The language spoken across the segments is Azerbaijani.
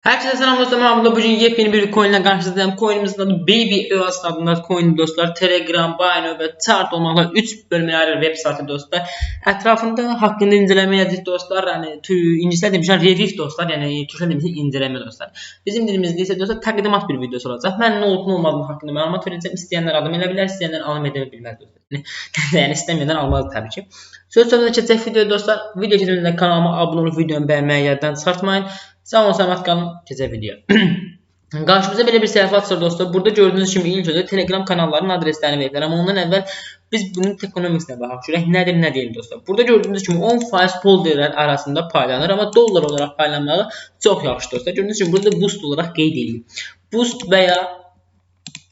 Herkese selam dostlar. Burada bugün yepyeni bir coin ile karşınızdayım. Coin'imizin adı Baby EOS adında coin dostlar. Telegram, Bino ve Chart olmakla 3 bölümüne ayrı web saytı dostlar. Etrafında hakkında inceleme yazdık dostlar. Yani İngilizce demişler review dostlar. Yani Türkçe demişler inceleme dostlar. Bizim dilimizde ise dostlar takdimat bir videosu olacak. Ben ne olup ne olmadığım hakkında məlumat vereceğim. İsteyenler adım elə bilər, istəyənlər alım edə bilməz dostlar. yani istemeden almaz tabii ki. Söz sözüne geçecek video dostlar. Video çiziminde kanalıma abone olup videomu beğenmeyi yerden çıkartmayın. Sağ olun, salamat qalın. Keçə video. Qarşımıza belə bir səhifə açılır dostlar. Burada gördüyünüz kimi ilk öncə Telegram kanallarının adreslərini veriblər. Amma ondan əvvəl biz bunun ekonomisinə baxaq. Görək nədir, nə deyil dostlar. Burada gördüyünüz kimi 10% polderlər arasında paylanır, amma dollar olaraq paylanmağı çox yaxşı dostlar. Gördüyünüz kimi burada boost olaraq qeyd edilir. Boost və ya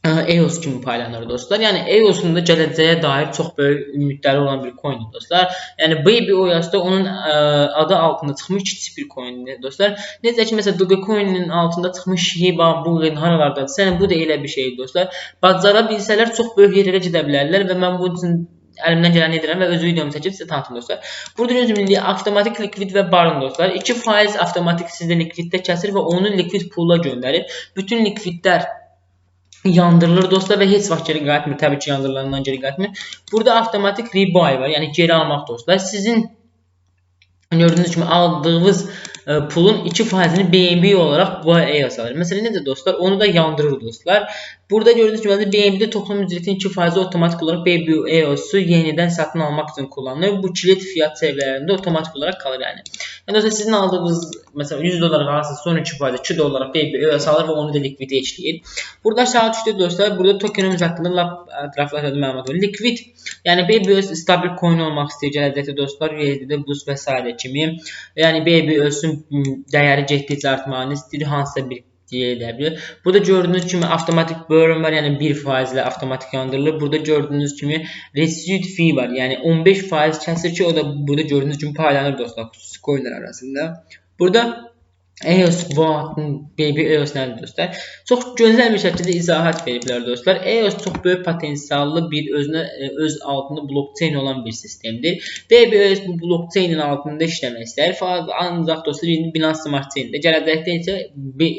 EOS kimi paylanır dostlar. Yəni EOS-un da gələcəyə dair çox böyük ümidləri olan bir coindir dostlar. Yəni Baby OS da onun ə, adı altında çıxmış kiçik bir coindir dostlar. Necə ki məsələn Dogecoin-in altında çıxmış Shiba, Bugün haralardadır. Yəni bu da elə bir şeydir dostlar. Bacara bilsələr çox böyük yerlərə gedə bilərlər və mən bu üçün əlimdən gələni edirəm və öz videomu çəkib sizə tanıtım dostlar. Burada gördüyünüz kimi avtomatik likvid və barın dostlar. 2% avtomatik sizdə likviddə kəsir və onu likvid pula göndərir. Bütün likvidlər yandırılır dostlar və heç vaxt geri qayıtmır. Təbii ki, yandırılandan geri qayıtmır. Burada avtomatik rebuy var. Yəni geri almaq dostlar. Sizin gördüyünüz kimi aldığınız e, pulun 2%-ni BNB olaraq bu aya salır. Məsələn necə dostlar? Onu da yandırır dostlar. Burada gördüyünüz kimi BNB-də toplam ücretin 2% otomatik olaraq BB EOS-u yenidən satın almaq üçün kullanılır. Bu kilit fiyat seviyelərində otomatik olaraq qalır yəni. Yəni dostlar sizin aldığınız məsələn 100 dollar qalsa sonra 2%, 2 dollara BB EOS alır və onu da likvid eşləyir. Burada aşağı düşdü dostlar. Burada tokenimiz haqqında lap ətraflı məlumat var. Likvid, yəni BB EOS stabil coin olmaq istəyir gələcəkdə dostlar. USD-də boost və s. kimi. Yəni BB EOS-un dəyəri getdikcə artmağını istəyir hansısa bir deyə bilər. Burada gördüyünüz kimi avtomatik burn var, yəni 1% ilə avtomatik yandırılır. Burada gördüyünüz kimi residue fee var, yəni 15% kəsir ki, o da burada gördüyünüz kimi paylanır dostlar xüsusi coinlər arasında. Burada EOS vaatın baby EOS nədir dostlar? Çox gözəl bir şəkildə izahat veriblər dostlar. EOS çox böyük potensiallı bir özünə e, öz altında blockchain olan bir sistemdir. Baby EOS bu blockchainin altında işləmək istəyir. Ancaq dostlar indi Binance Smart Chain-də gələcəkdə isə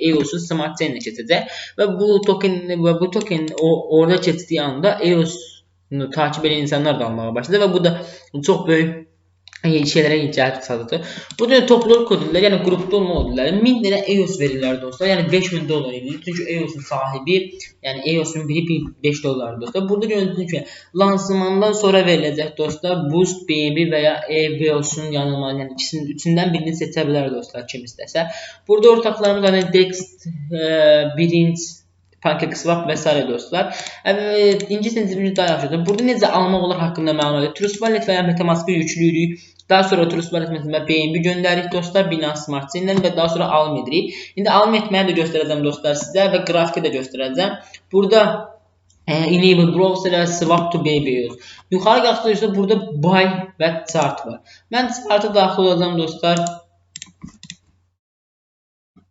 EOS-un Smart Chain-ə keçəcək və bu token və bu token o orada keçdiyi anda EOS-nu takip edən insanlar da almağa başladı və bu da çox böyük şeylərə icazə satıdır. Bu da topluluk kodurlar, yəni qrupda olma kodurlar. 1000 dənə EOS verirlər dostlar. Yəni 5000 dollar edir. Çünki EOS-un sahibi, yəni EOS-un biri 5 dollar dostlar. Burada gördüyünüz kimi lansmandan sonra veriləcək dostlar Boost BNB və ya EOS-un yanılma, yəni ikisinin üçündən birini seçə bilər dostlar kim istəsə. Burada ortaqlarımız yəni Dex, e, Birinci PancakeSwap vesaire dostlar. Evet, İngilizcenizi bir daha yaxşıdır. Burada necə almaq olar haqqında məlumat. Trust Wallet və ya MetaMask-ı yüklüyürük. Daha sonra Trust Wallet məsələn BNB göndəririk dostlar Binance Smart Chain-dən və daha sonra alım edirik. İndi alım etməyi də göstərəcəm dostlar sizə və qrafiki də göstərəcəm. Burada e, enable browser və swap to baby use. Yuxarı qalxdıqca burada buy və chart var. Mən chart'a daxil olacağam dostlar.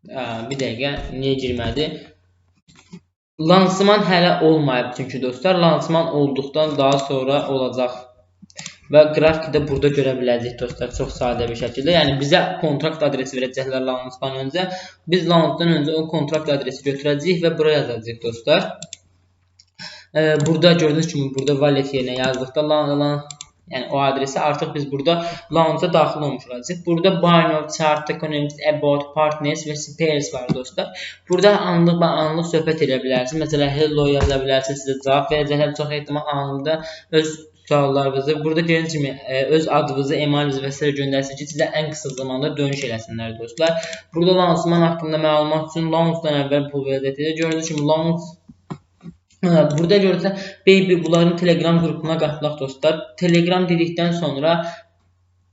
Ə, bir dəqiqə niyə girmədi? Lansman hələ olmayıb çünki dostlar. Lansman olduqdan daha sonra olacaq. Və qrafikdə burada görə biləcəyik dostlar çox sadə bir şəkildə. Yəni bizə kontrakt adresi verəcəklər launchdan öncə. Biz launchdan öncə o kontrakt adresi götürəcəyik və bura yazacağıq dostlar. Burada gördüyünüz kimi burada wallet yerinə yazdıqda lan Yəni o adresi artıq biz burada launch'a daxil olmuş olacağıq. Burada Bino, Chart, Economics, About, Partners və Spares var dostlar. Burada anlıq və anlıq söhbət edə bilərsiniz. Məsələn, hello yaza bilərsiniz, sizə cavab verəcəklər. Çox ehtimal anında öz suallarınızı burada gördüyünüz kimi e, öz adınızı, emailinizi və s. göndərsiniz ki, sizə ən qısa zamanda dönüş eləsinlər dostlar. Burada lansman haqqında məlumat üçün launchdan əvvəl pul verəcəkdir. Gördüyünüz kimi launch Burada görürsə Baby bunların Telegram qrupuna qatılaq dostlar. Telegram dedikdən sonra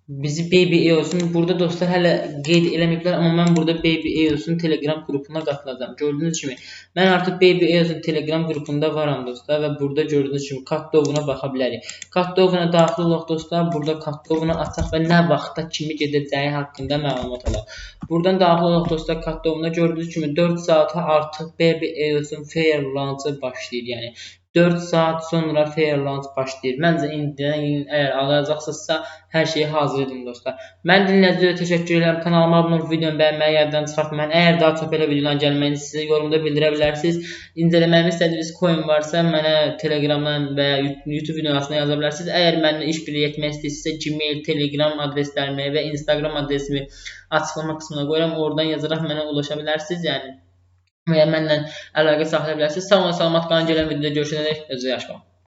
bizi Baby EOS-un burada dostlar hələ qeyd eləməyiblər, amma mən burada Baby EOS-un Telegram qrupuna qatılacağam. Gördüyünüz kimi mən artıq Baby EOS-un Telegram qrupunda varam dostlar və burada gördüyünüz kimi Katdovuna baxa bilərik. Katdovuna daxil olaq dostlar. Burada Katdovuna açaq və nə vaxtda kimi gedəcəyi haqqında məlumat alaq. Buradan daxil olaq dostlar Katdovuna gördüyünüz kimi 4 saata artıq Baby EOS-un fair launch-ı başlayır. Yəni 4 saat sonra fair launch başlayır. Məncə indidən əgər alacaqsınızsa hər şeyi hazır edin dostlar. Mən dinlədiyinizə təşəkkür edirəm. Kanalıma abunə olub videomu bəyənməyi yaddan çıxartmayın. Əgər daha çox belə videoların gəlməyini sizə yorumda bildirə bilərsiniz. İncələməyimi istədiyiniz coin varsa mənə Telegramdan və ya YouTube videosuna yaza bilərsiniz. Əgər mənimlə iş birliyi etmək istəyirsinizsə Gmail, Telegram adreslərimi və Instagram adresimi açıqlama qismına qoyuram. Oradan yazaraq mənə ulaşa bilərsiniz. Yəni ya mənlə əlaqə saxlaya bilərsiniz. Sağ olun, salamat qalın. Gələn videoda görüşənədək özünüzə yaxşı baxın.